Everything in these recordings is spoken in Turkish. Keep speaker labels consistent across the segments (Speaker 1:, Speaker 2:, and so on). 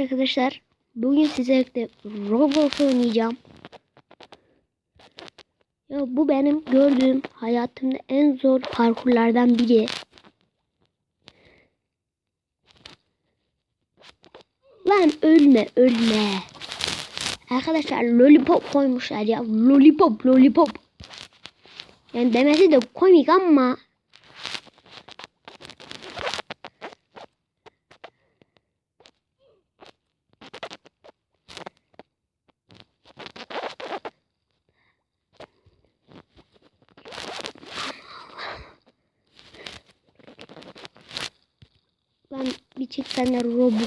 Speaker 1: arkadaşlar. Bugün sizlerle Roblox oynayacağım. Ya bu benim gördüğüm hayatımda en zor parkurlardan biri. Lan ölme ölme. Arkadaşlar lollipop koymuşlar ya. Lollipop lollipop. Yani demesi de komik ama çift tane Robux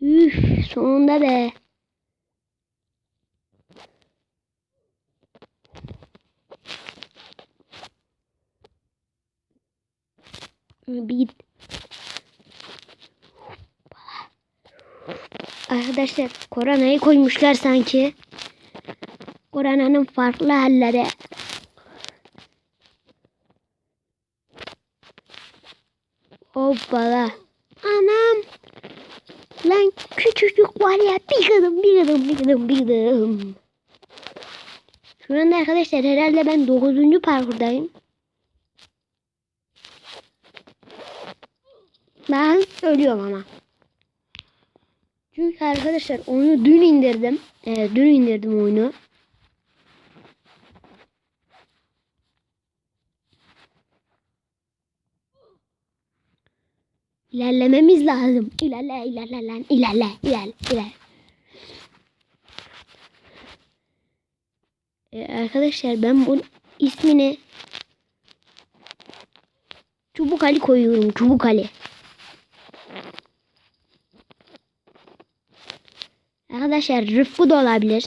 Speaker 1: Üf, sonunda be. Bir. Arkadaşlar koronayı koymuşlar sanki. Koronanın farklı halleri. Hoppala. Anam. Lan küçücük var ya bir gıdım bir gıdım bir gıdım bir gıdım. Şu anda arkadaşlar herhalde ben 9. parkurdayım. Ben ölüyorum ama. Çünkü arkadaşlar oyunu dün indirdim. Ee, dün indirdim oyunu. İlerlememiz lazım. İlerle, ilerle lan. İlerle, ilerle, ilerle. Ee, arkadaşlar ben bu ismini Çubuk Ali koyuyorum. Çubuk Ali. Arkadaşlar Rıfkı da olabilir.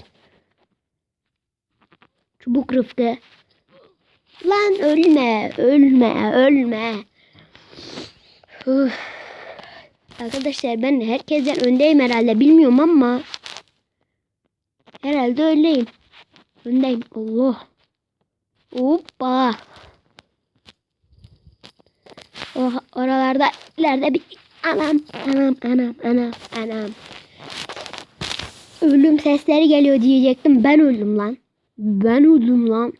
Speaker 1: Çubuk Rıfkı. Lan ölme, ölme, ölme. Uf. Arkadaşlar ben herkesten öndeyim herhalde bilmiyorum ama herhalde öyleyim. Öndeyim. Allah. Hoppa. Oh, oralarda ileride bir anam anam anam anam anam. Ölüm sesleri geliyor diyecektim. Ben öldüm lan. Ben öldüm lan.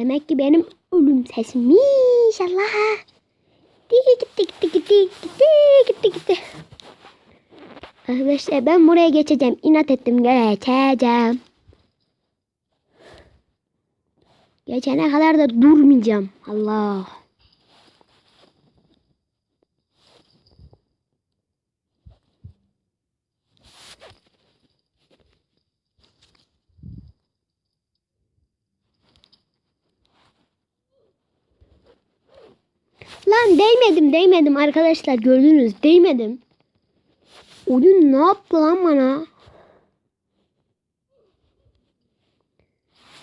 Speaker 1: Demek ki benim ölüm sesimmiş Allah. Gitti gitti gitti gitti gitti gitti gitti. Arkadaşlar ben buraya geçeceğim. İnat ettim geçeceğim. Geçene kadar da durmayacağım. Allah. Lan değmedim değmedim arkadaşlar gördünüz değmedim. Oyun ne yaptı lan bana?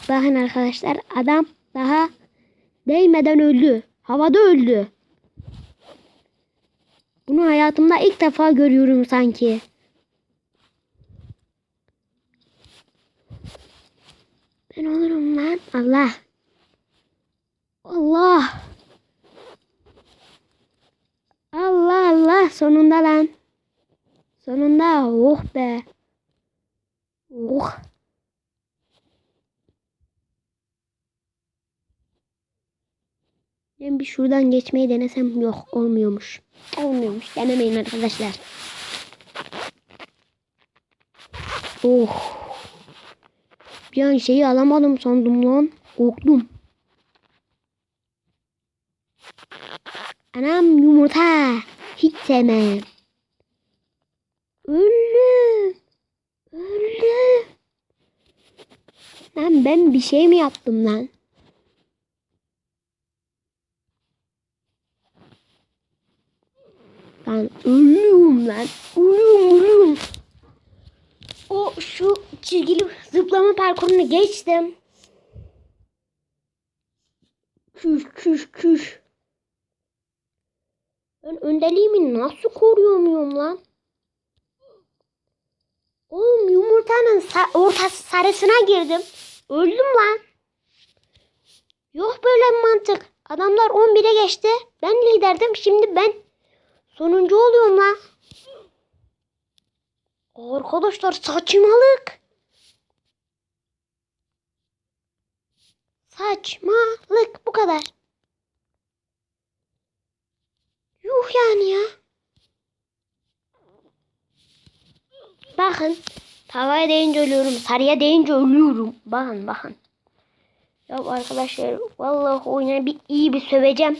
Speaker 1: Bakın arkadaşlar adam daha değmeden öldü. Havada öldü. Bunu hayatımda ilk defa görüyorum sanki. Ben olurum lan. Allah. Allah. Allah sonunda lan. Sonunda oh be. Oh. Ben bir şuradan geçmeyi denesem yok olmuyormuş. Olmuyormuş. Denemeyin arkadaşlar. Oh. Bir an şeyi alamadım sandım lan. Korktum. Anam yumurta. Hiç sevmem. Öldüm. Öldüm. Lan ben bir şey mi yaptım lan? Lan ölüyorum lan. Ölüyorum ölüyorum. O şu çizgili zıplama parkurunu geçtim. Küş küş küş. Ben öndeliğimi nasıl koruyor muyum lan? Oğlum yumurta haritanın sa- ortası sarısına girdim. Öldüm lan. Yok böyle bir mantık. Adamlar 11'e geçti. Ben liderdim. Şimdi ben sonuncu oluyorum lan. Arkadaşlar saçmalık. Saçmalık bu kadar. Yuh yani ya. Bakın. Tavaya değince ölüyorum. Sarıya değince ölüyorum. Bakın bakın. Ya arkadaşlar vallahi oyuna bir iyi bir söveceğim.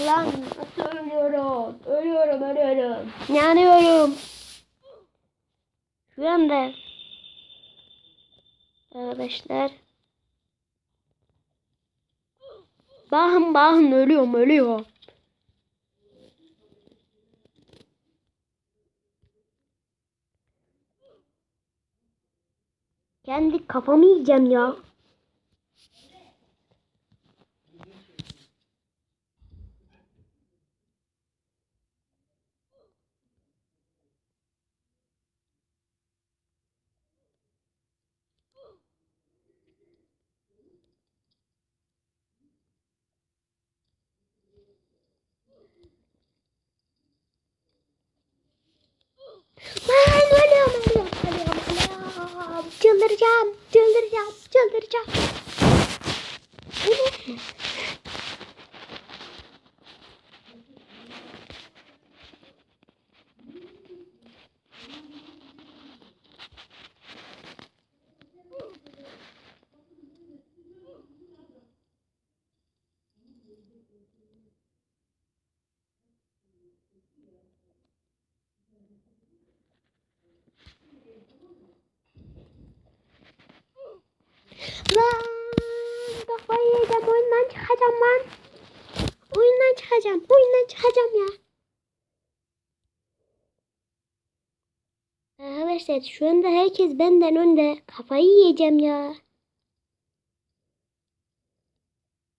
Speaker 1: Lan nasıl ölüyorum? Ölüyorum ölüyorum. Yanıyorum. Şu anda arkadaşlar Bakın bakın ölüyorum ölüyorum. Kendi kafamı yiyeceğim ya. Ben ölüyorum, ölüyorum, ölüyorum, ölüyorum. Çıldıracağım, çıldıracağım, çıldıracağım. Bu ne? Lan kafayı yiyeceğim oyundan çıkacağım lan. Oyundan çıkacağım. Oyundan çıkacağım ya. Arkadaşlar şu anda herkes benden önde. Kafayı yiyeceğim ya.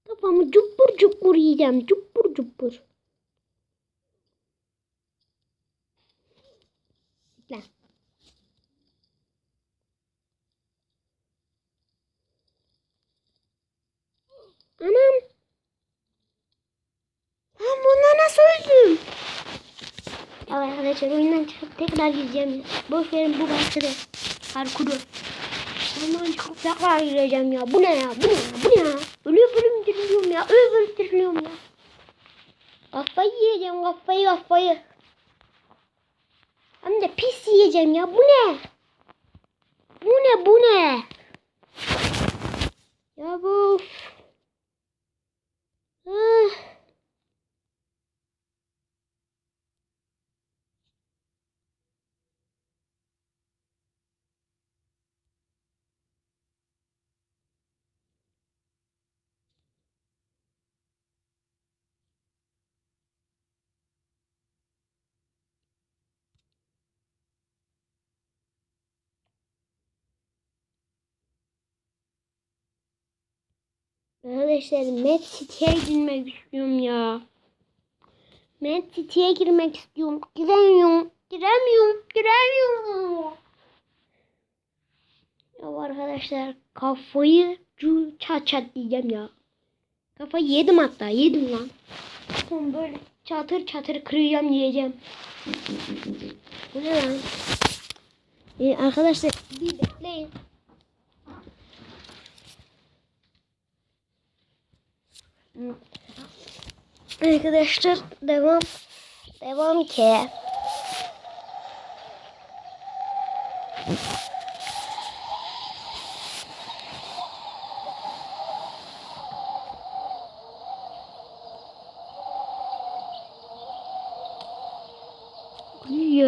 Speaker 1: Kafamı cuppur cuppur yiyeceğim. Cuppur cuppur. Lan. Anam. Lan bunlar nasıl öldüm? Ya arkadaşlar oyundan çıkıp tekrar gireceğim. Boş verin bu bahçede. Parkuru. Oyundan çıkıp tekrar gireceğim ya. Bu ne ya? Bu ne ya? Bu ne ya? Ölüyor ölüm diriliyorum ya. Ölüyor ölüm diriliyorum ya. Kafayı yiyeceğim kafayı kafayı. Hem de pis yiyeceğim ya. Bu ne? Bu ne bu ne? Ya bu. Ah. Arkadaşlar Met City'ye girmek istiyorum ya. Met City'ye girmek istiyorum. Giremiyorum. Giremiyorum. Giremiyorum. Ya arkadaşlar kafayı çat çat diyeceğim ya. Kafayı yedim hatta. Yedim lan. Son böyle çatır çatır kıracağım yiyeceğim. Bu ne lan? Ee, arkadaşlar bir bekleyin. Arkadaşlar devam. Devam ki.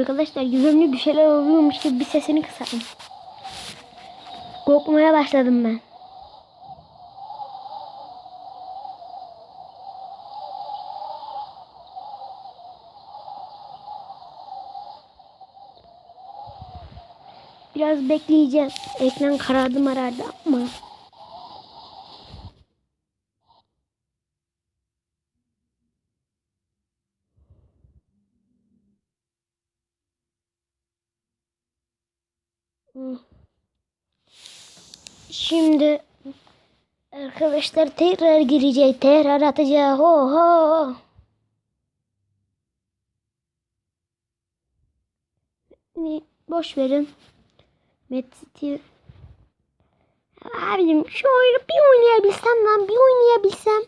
Speaker 1: Arkadaşlar güvenli bir şeyler oluyormuş gibi bir sesini kısarım. Korkmaya başladım ben. biraz bekleyeceğiz. Ekran karardı marardı ama. Şimdi arkadaşlar tekrar girecek, tekrar atacak. Ho ho. Boş verin. Metiti. Abicim şu oyunu bir oynayabilsem lan bir oynayabilsem.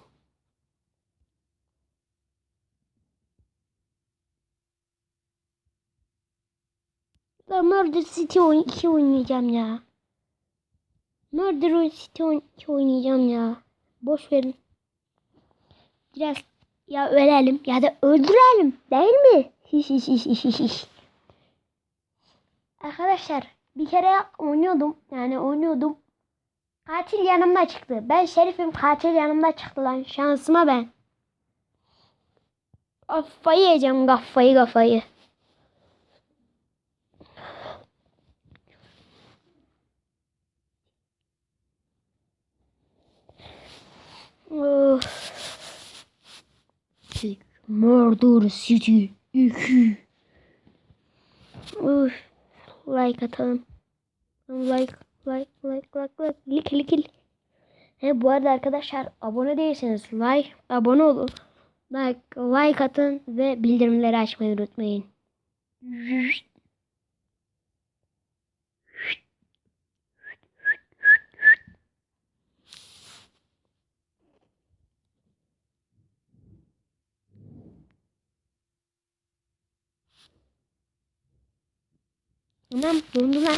Speaker 1: Ben Murder City oyn 2 oynayacağım ya. Murder City 2 oynayacağım ya. Boş verin. Biraz ya ölelim ya da öldürelim değil mi? Hiş hiş hiş hiş hiş. Arkadaşlar bir kere oynuyordum. Yani oynuyordum. Katil yanımda çıktı. Ben şerifim katil yanımda çıktı lan. Şansıma ben. Kafayı yiyeceğim kafayı kafayı. Of. Murder City 2. Uf. Like atalım. Like, like, like, like, like. Lik, lik, lik. He bu arada arkadaşlar abone değilseniz like, abone olun. Like, like atın ve bildirimleri açmayı unutmayın. Anam dondu lan.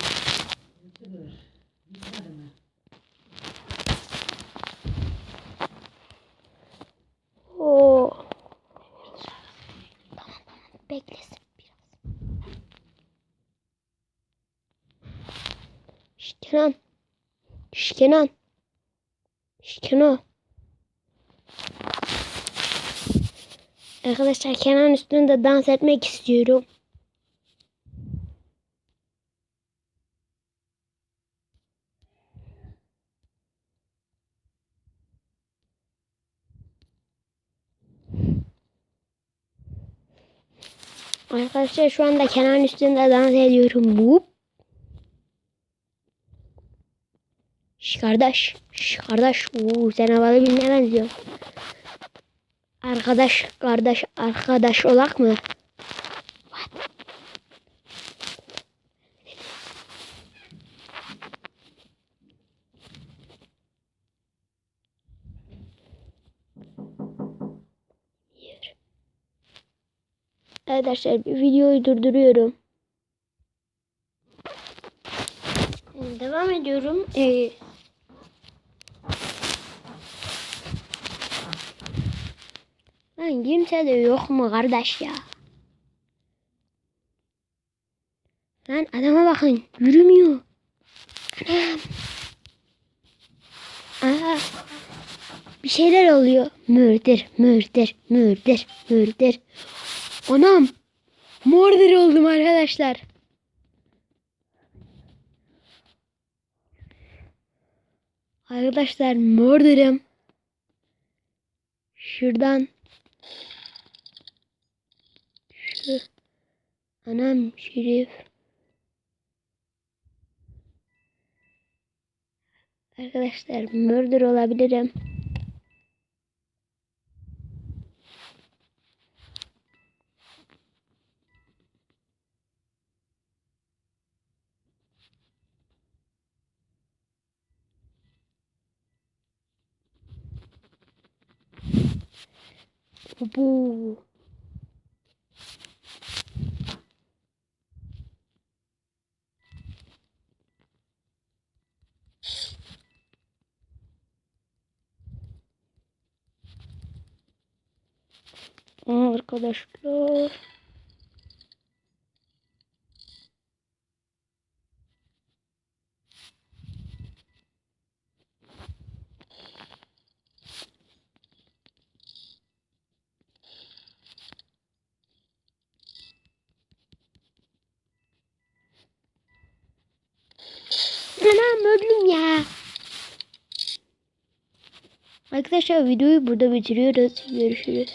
Speaker 1: Oo. Tamam tamam biraz. Kenan. Şş, Kenan. Şş, Kenan. Arkadaşlar Kenan üstünde dans etmek istiyorum. Arkadaşlar şu anda Kenan üstünde dans ediyorum. Bu. Şş kardeş. Şş kardeş. Oo, sen havalı birine benziyorsun. Arkadaş, kardeş, arkadaş olak mı? Arkadaşlar bir videoyu durduruyorum. Devam ediyorum. Ee, lan kimse de yok mu kardeş ya? Lan adama bakın yürümüyor. Anam. Aha. Bir şeyler oluyor. Murder, murder, murder, murder. Anam. Murder oldum arkadaşlar. Arkadaşlar murder'ım. Şuradan. Şu. Anam şerif. Arkadaşlar murder olabilirim. Bu. Arkadaşlar. Anam öldüm ya. Arkadaşlar videoyu burada bitiriyoruz. Görüşürüz.